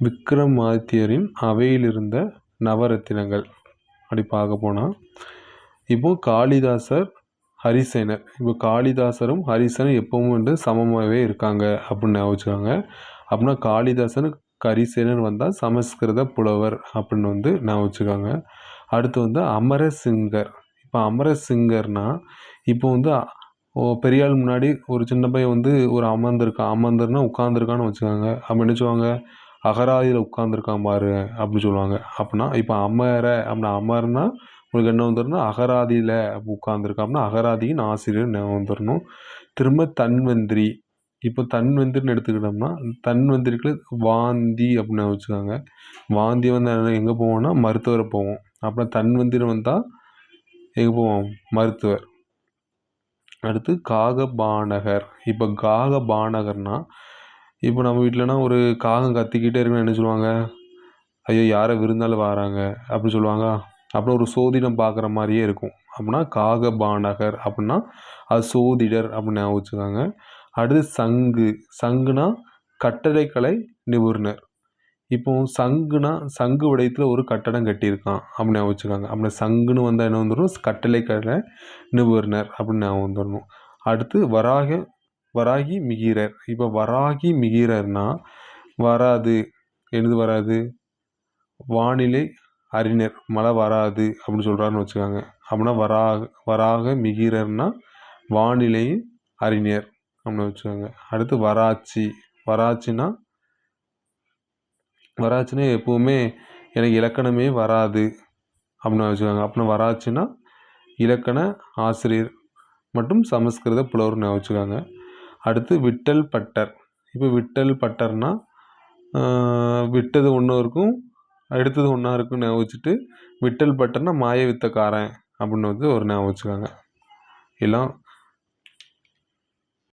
விக்ரமாதித்யரின் அவையில் இருந்த நவரத்தினங்கள். அப்படி பார்க்க போனால் இப்போ காளிதாசர் ஹரிசேனர். இப்போ காளிதாசரும் ஹரிசனும் எப்பவும் வந்து சமமாகவே இருக்காங்க அப்படின்னு வச்சுக்காங்க. அப்படின்னா காளிதாசன் ஹரிசேனர் வந்தால் சமஸ்கிருத புலவர் அப்படின்னு வந்து நான் வச்சுக்காங்க. அடுத்து வந்து அமரசிங்கர். இப்போ அமரசிங்கர்னா இப்போ வந்து பெரியாள் முன்னாடி ஒரு சின்ன பையன் வந்து ஒரு அமர்ந்திருக்கான் அமர்ந்திருன்னா உட்காந்துருக்கான்னு வச்சுக்காங்க. அப்போ என்ன சொல்லுவாங்க அகராதியில் உட்காந்துருக்கான் பாரு அப்படின்னு சொல்லுவாங்க. அப்படின்னா இப்போ அமர அப்படின்னா அமர்னா உங்களுக்கு என்ன வந்துடும்னா அகராதியில் உட்காந்துருக்கான் அப்படின்னா அகராதியின் ஆசிரியர் ஞாபகம் வந்துடணும்? திரும்ப தன்வந்திரி. இப்போ தன்வந்திரின்னு எடுத்துக்கிட்டோம்னா தன்வந்திரிக்கு வாந்தி அப்படின்னு வச்சுக்கோங்க. வாந்தி வந்து எங்கே போவோம்னா மருத்துவரை போவோம். அப்புறம் தன்வந்திரி வந்தால் எங்கே போவோம்? மருத்துவர். அடுத்து காகபானகர். இப்போ காகபானகர்னா இப்போ நம்ம வீட்டிலனா ஒரு காகம் கத்திக்கிட்டே இருக்குன்னு என்ன சொல்லுவாங்க? ஐயோ யாரை விருந்தாலும் வராங்க அப்படி சொல்லுவாங்க. அப்புறம் ஒரு சோதிடம் பார்க்குற மாதிரியே இருக்கும். அப்படின்னா காகபானகர் அப்படின்னா அது சோதிடர் அப்படின்னு ஞாபகம் வச்சுக்காங்க. அடுத்து சங்கு. சங்குனா கட்டடக்கலை நிபுணர். இப்போ சங்குனா சங்கு உடையத்தில் ஒரு கட்டடம் கட்டியிருக்கான் அப்படின்னு ஞாபகம் வச்சுக்காங்க. அப்படின்னா சங்குன்னு வந்தால் என்ன வந்துடும் கட்டளைக்கலை நிபுணர் அப்படின்னு ஞாபகம் வந்துடணும். அடுத்து வராக வராகி மிகிரர். இப்போ வராகி மிகிரர்னா வராது. என்னது வராது? வானிலை அறிஞர். மழை வராது அப்படின்னு சொல்கிறாருன்னு வச்சுக்காங்க. அப்படின்னா வராக வராக மிகிரர்னா வானிலை அறிஞர் அப்படின்னு வச்சுக்கோங்க. அடுத்து வராட்சி வராட்சினா வராட்சினா எப்போவுமே எனக்கு இலக்கணமே வராது அப்படின்னு வச்சுக்கோங்க. அப்படின்னா வராட்சினா இலக்கண ஆசிரியர் மற்றும் சமஸ்கிருத புலவர்னு வச்சுக்கோங்க. அடுத்து விட்டல் பட்டர். இப்போ விட்டல் பட்டர்னா விட்டது ஒன்றும் இருக்கும் எடுத்தது ஒன்றா இருக்கும் ஞாபகம் வச்சுட்டு விட்டல் பட்டர்னா மாய வித்தக்காரன் அப்படின்னு வந்து ஒரு ஞாபகம் வச்சுக்கோங்க. எல்லாம்